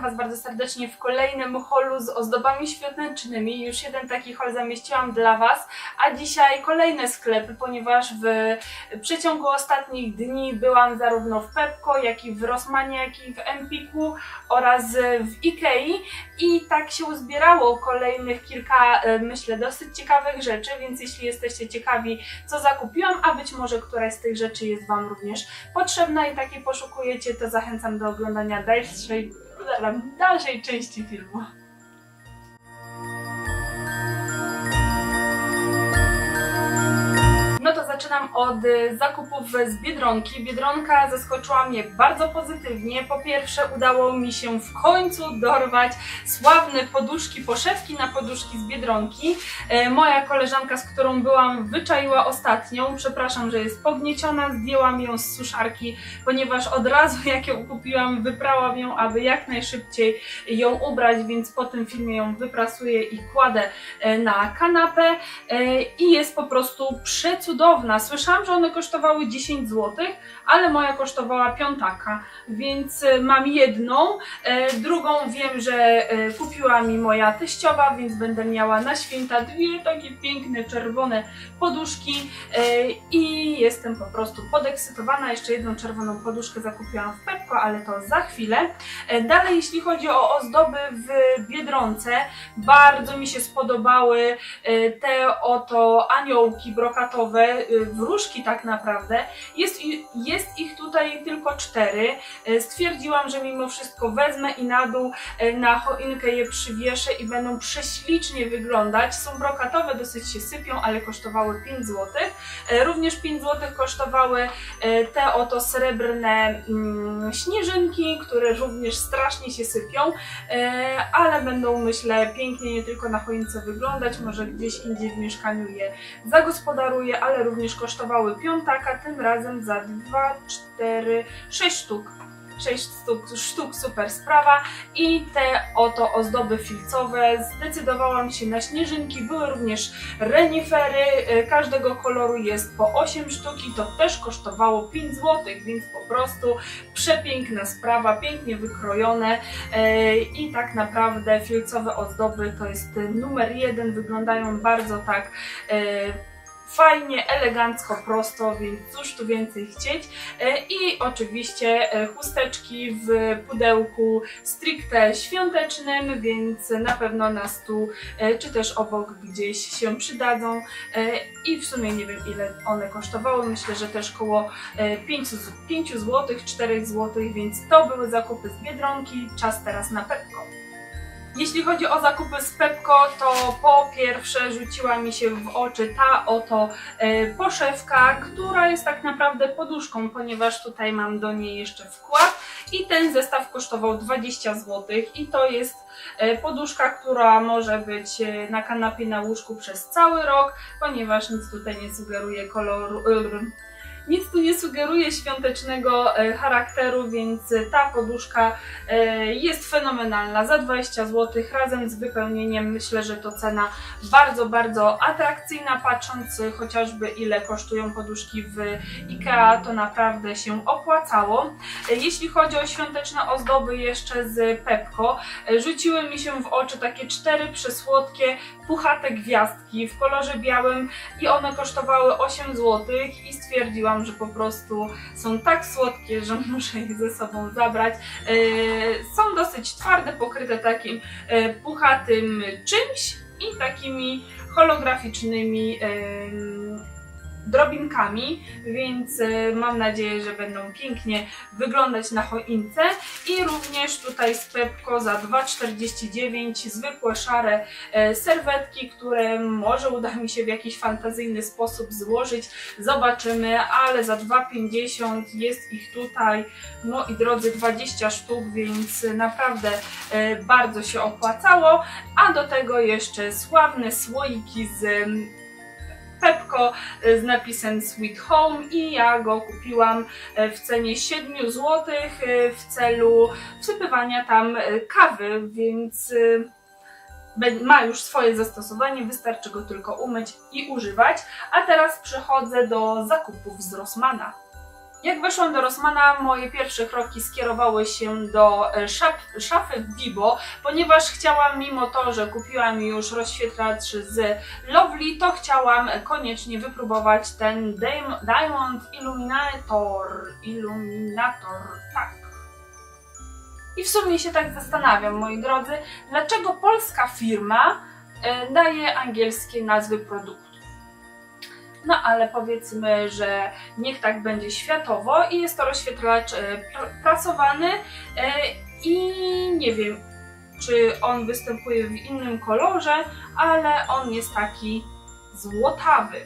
Was bardzo serdecznie w kolejnym holu z ozdobami świątecznymi. Już jeden taki hol zamieściłam dla Was, a dzisiaj kolejne sklepy, ponieważ w przeciągu ostatnich dni byłam zarówno w Pepko, jak i w Rossmanie, jak i w Empiku oraz w Ikei i tak się uzbierało kolejnych kilka, e, myślę, dosyć ciekawych rzeczy, więc jeśli jesteście ciekawi, co zakupiłam, a być może któraś z tych rzeczy jest Wam również potrzebna i takiej poszukujecie, to zachęcam do oglądania dalszej, dalszej części filmu. Zaczynam od y, zakupów z Biedronki. Biedronka zaskoczyła mnie bardzo pozytywnie. Po pierwsze udało mi się w końcu dorwać sławne poduszki, poszewki na poduszki z Biedronki. E, Moja koleżanka, z którą byłam, wyczaiła ostatnią. Przepraszam, że jest pognieciona. Zdjęłam ją z suszarki, ponieważ od razu jak ją kupiłam, wyprałam ją, aby jak najszybciej ją ubrać, więc po tym filmie ją wyprasuję i kładę e, na kanapę. E, I jest po prostu przecudowna. Słyszałam, że one kosztowały 10 zł, ale moja kosztowała piątaka, więc e, mam jedną. E, Drugą wiem, że e, kupiła mi moja teściowa, więc będę miała na święta dwie takie piękne czerwone poduszki e, i jestem po prostu podekscytowana. Jeszcze jedną czerwoną poduszkę zakupiłam w Pepko, ale to za chwilę. Dalej, jeśli chodzi o ozdoby w Biedronce, bardzo mi się spodobały te oto aniołki brokatowe, e, wróżki tak naprawdę. Jest, jest ich tutaj tylko cztery. E, Stwierdziłam, że mimo wszystko wezmę i na dół e, na choinkę je przywieszę i będą prześlicznie wyglądać. Są brokatowe, dosyć się sypią, ale kosztowały 5 zł. Również 5 zł kosztowały e, te oto srebrne mm, śnieżynki, które również strasznie się sypią, e, ale będą myślę pięknie nie tylko na choince wyglądać, może gdzieś indziej w mieszkaniu je zagospodaruję, ale również kosztowały piątaka, tym razem za 2, 4, 6 sztuk. 6 sztuk, sztuk super sprawa. I te oto ozdoby filcowe. Zdecydowałam się na śnieżynki, były również renifery, e, każdego koloru jest po 8 sztuk i to też kosztowało 5 zł, więc po prostu przepiękna sprawa, pięknie wykrojone. E, i tak naprawdę filcowe ozdoby to jest numer jeden, wyglądają bardzo tak e, fajnie, elegancko, prosto, więc cóż tu więcej chcieć. E, I oczywiście e, chusteczki w pudełku stricte świątecznym, więc na pewno na stół e, czy też obok gdzieś się przydadzą. I w sumie nie wiem ile one kosztowały, myślę, że też koło 5, 5 zł, 4 zł, więc to były zakupy z Biedronki. Czas teraz na Pepko. Jeśli chodzi o zakupy z Pepko, to po pierwsze rzuciła mi się w oczy ta oto e, poszewka, która jest tak naprawdę poduszką, ponieważ tutaj mam do niej jeszcze wkład i ten zestaw kosztował 20 zł i to jest e, poduszka, która może być e, na kanapie na łóżku przez cały rok, ponieważ nic tutaj nie sugeruje koloru. Nic tu nie sugeruje świątecznego e, charakteru, więc e, ta poduszka e, jest fenomenalna. Za 20 zł razem z wypełnieniem myślę, że to cena bardzo, bardzo atrakcyjna. Patrząc chociażby ile kosztują poduszki w IKEA, to naprawdę się opłacało. Jeśli chodzi o świąteczne ozdoby jeszcze z Pepko, rzuciły mi się w oczy takie cztery przesłodkie, puchate gwiazdki w kolorze białym i one kosztowały 8 zł i stwierdziłam, że po prostu są tak słodkie, że muszę je ze sobą zabrać. E, Są dosyć twarde, pokryte takim e, puchatym czymś i takimi holograficznymi drobinkami, więc e, mam nadzieję, że będą pięknie wyglądać na choince i również tutaj z Pepko za 2,49 zwykłe szare e, serwetki, które może uda mi się w jakiś fantazyjny sposób złożyć. Zobaczymy, ale za 2,50 jest ich tutaj, no i drodzy 20 sztuk, więc naprawdę e, bardzo się opłacało. A do tego jeszcze sławne słoiki z Pepko e, z napisem Sweet Home i ja go kupiłam e, w cenie 7 zł e, w celu wsypywania tam kawy, więc ma już swoje zastosowanie, wystarczy go tylko umyć i używać. A teraz przechodzę do zakupów z Rossmana. Jak weszłam do Rossmana, moje pierwsze kroki skierowały się do e, szaf, szafy Vibo, ponieważ chciałam, mimo to, że kupiłam już rozświetlacz z Lovely, to chciałam koniecznie wypróbować ten Diam- Diamond Illuminator. Illuminator, tak. I w sumie się tak zastanawiam, moi drodzy, dlaczego polska firma e, daje angielskie nazwy produktów. No ale powiedzmy, że niech tak będzie światowo i jest to rozświetlacz e, pr- pracowany e, i nie wiem, czy on występuje w innym kolorze, ale on jest taki złotawy.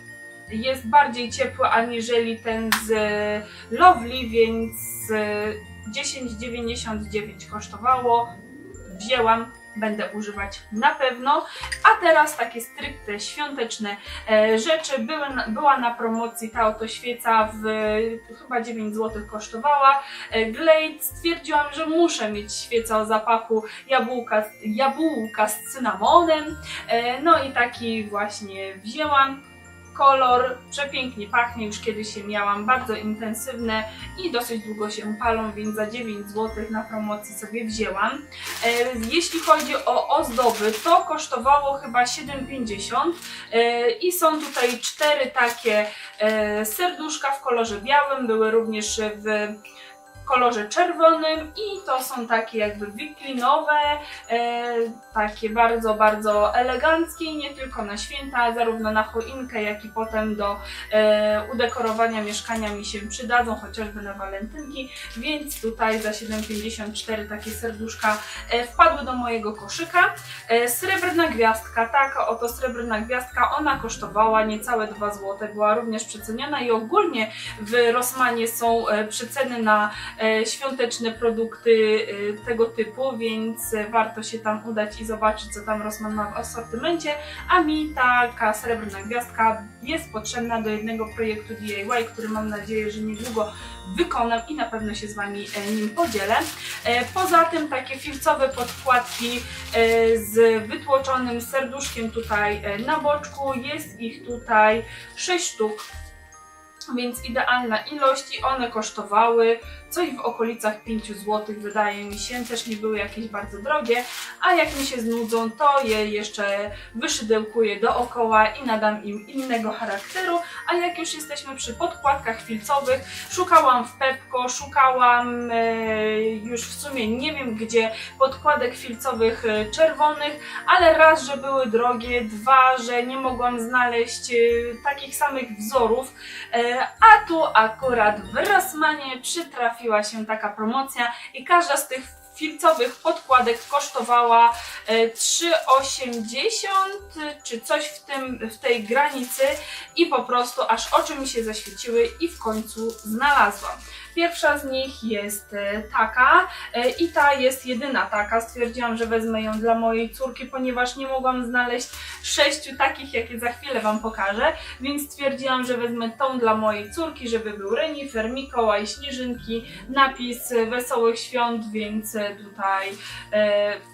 Jest bardziej ciepły aniżeli ten z Lovely, więc e, 10,99 kosztowało. Wzięłam, będę używać na pewno. A teraz takie stricte świąteczne e, rzeczy. Były była na promocji ta oto świeca w chyba 9 zł kosztowała. E, Glade stwierdziłam, że muszę mieć świecę o zapachu jabłka, jabłka z cynamonem. E, no i taki właśnie wzięłam. Kolor przepięknie pachnie, już kiedyś je miałam, bardzo intensywne i dosyć długo się palą, więc za 9 zł na promocji sobie wzięłam. E, Jeśli chodzi o ozdoby, to kosztowało chyba 7,50 e, i są tutaj cztery takie e, serduszka w kolorze białym, były również w kolorze czerwonym i to są takie jakby wiklinowe, e, takie bardzo, bardzo eleganckie nie tylko na święta, zarówno na choinkę, jak i potem do e, udekorowania mieszkania mi się przydadzą, chociażby na walentynki, więc tutaj za 7,54 takie serduszka e, wpadły do mojego koszyka. E, Srebrna gwiazdka, taka oto srebrna gwiazdka, ona kosztowała niecałe 2 zł, była również przeceniona i ogólnie w Rossmanie są e, przeceny na świąteczne produkty e, tego typu, więc e, warto się tam udać i zobaczyć, co tam Rossmann ma w asortymencie, a mi taka srebrna gwiazdka jest potrzebna do jednego projektu DIY, który mam nadzieję, że niedługo wykonam i na pewno się z Wami e, nim podzielę. E, Poza tym takie filcowe podkładki e, z wytłoczonym serduszkiem tutaj e, na boczku. Jest ich tutaj 6 sztuk, więc idealna ilość i one kosztowały coś w okolicach 5 zł, wydaje mi się, też nie były jakieś bardzo drogie, a jak mi się znudzą, to je jeszcze wyszydełkuję dookoła i nadam im innego charakteru, a jak już jesteśmy przy podkładkach filcowych, szukałam w Pepko, szukałam e, już w sumie nie wiem gdzie podkładek filcowych e, czerwonych, ale raz, że były drogie, dwa, że nie mogłam znaleźć e, takich samych wzorów, a tu akurat w Rossmanie przytrafiła się taka promocja i każda z tych filcowych podkładek kosztowała e, 3,80 czy coś w, tym, w tej granicy i po prostu aż oczy mi się zaświeciły i w końcu znalazłam. Pierwsza z nich jest e, taka e, i ta jest jedyna taka. Stwierdziłam, że wezmę ją dla mojej córki, ponieważ nie mogłam znaleźć sześciu takich, jakie za chwilę Wam pokażę, więc stwierdziłam, że wezmę tą dla mojej córki, żeby był renifer, Mikołaj, śnieżynki, napis e, Wesołych Świąt, więc e, tutaj e,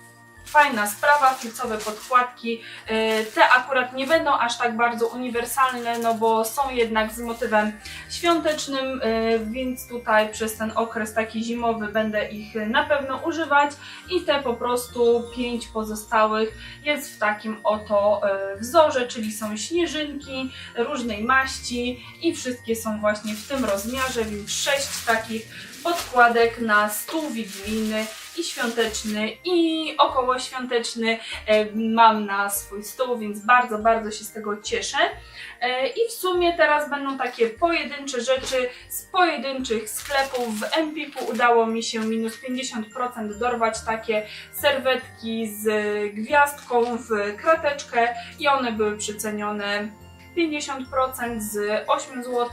fajna sprawa, filcowe podkładki. E, Te akurat nie będą aż tak bardzo uniwersalne, no bo są jednak z motywem świątecznym, e, więc tutaj przez ten okres taki zimowy będę ich na pewno używać i te po prostu pięć pozostałych jest w takim oto e, wzorze, czyli są śnieżynki różnej maści i wszystkie są właśnie w tym rozmiarze, więc sześć takich podkładek na stół wigilijny świąteczny i okołoświąteczny e, mam na swój stół, więc bardzo, bardzo się z tego cieszę. E, I w sumie teraz będą takie pojedyncze rzeczy z pojedynczych sklepów. W Empiku udało mi się minus 50% dorwać takie serwetki z gwiazdką w krateczkę i one były przecenione 50% z 8 zł,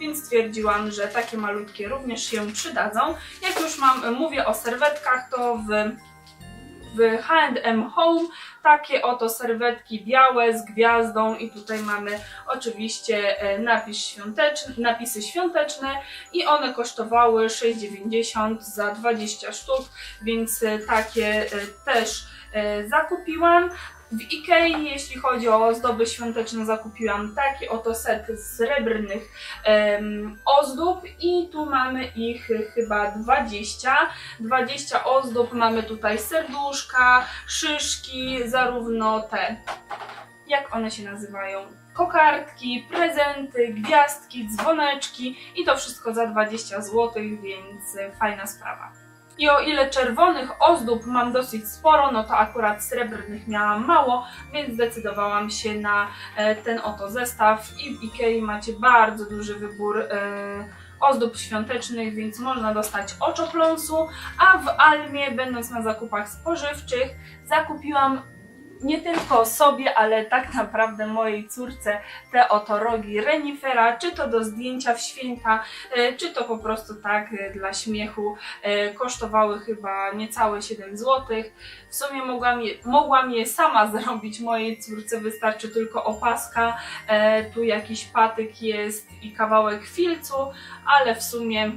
więc stwierdziłam, że takie malutkie również się przydadzą. Jak już mam, mówię o serwetkach, to w w H&M Home takie oto serwetki białe z gwiazdą i tutaj mamy oczywiście e, napis świąteczny, napisy świąteczne i one kosztowały 6,90 za 20 sztuk, więc e, takie e, też zakupiłam. W Ikei, jeśli chodzi o ozdoby świąteczne, zakupiłam taki oto set srebrnych em, ozdób i tu mamy ich chyba 20. 20 ozdób, mamy tutaj serduszka, szyszki, zarówno te, jak one się nazywają, kokardki, prezenty, gwiazdki, dzwoneczki i to wszystko za 20 zł, więc fajna sprawa. I o ile czerwonych ozdób mam dosyć sporo, no to akurat srebrnych miałam mało, więc zdecydowałam się na e, ten oto zestaw. I w Ikei macie bardzo duży wybór e, ozdób świątecznych, więc można dostać oczopląsu, a w Almie, będąc na zakupach spożywczych, zakupiłam nie tylko sobie, ale tak naprawdę mojej córce te oto rogi renifera, czy to do zdjęcia w święta, e, czy to po prostu tak e, dla śmiechu. E, Kosztowały chyba niecałe 7 zł. W sumie mogłam je, mogłam je sama zrobić mojej córce, wystarczy tylko opaska, tu jakiś patyk jest i kawałek filcu, ale w sumie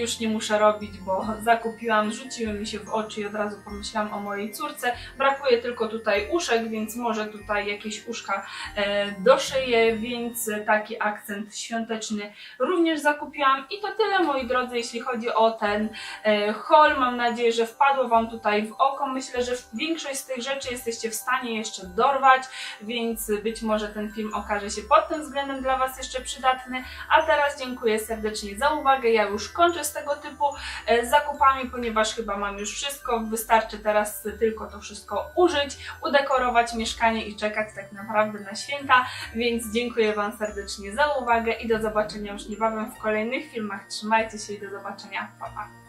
już nie muszę robić, bo zakupiłam, rzuciły mi się w oczy i od razu pomyślałam o mojej córce. Brakuje tylko tutaj uszek, więc może tutaj jakieś uszka e, doszyję, więc taki akcent świąteczny również zakupiłam. I to tyle moi drodzy, jeśli chodzi o ten e, haul. Mam nadzieję, że wpadło Wam tutaj w oko. Myślę, że większość z tych rzeczy jesteście w stanie jeszcze dorwać, więc być może ten film okaże się pod tym względem dla Was jeszcze przydatny. A teraz dziękuję serdecznie za uwagę. Ja już kończę z tego typu e, zakupami, ponieważ chyba mam już wszystko. Wystarczy teraz tylko to wszystko użyć, udekorować mieszkanie i czekać tak naprawdę na święta. Więc dziękuję Wam serdecznie za uwagę i do zobaczenia już niebawem w kolejnych filmach. Trzymajcie się i do zobaczenia. Pa, pa.